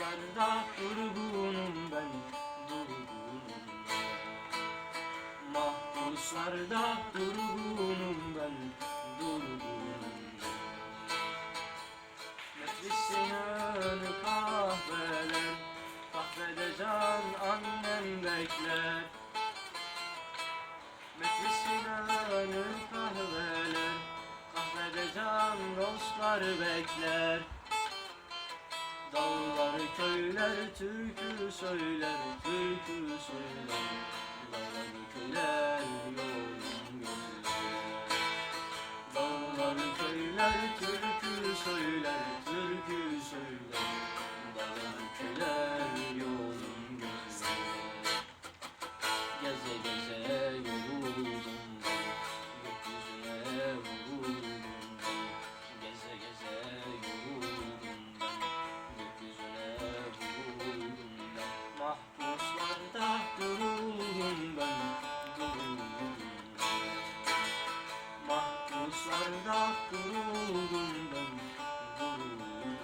Yollarda durgunum ben durgunum ben. Mahpuslarda durgunum ben durgunum ben Nefisinin kahve Kahvede can annem bekler. Meclisin önü kahveler Kahvede can dostlar bekler. Dağlar köyler türkü söyler Türkü söyler Taşlarda vuruldum ben, vuruldum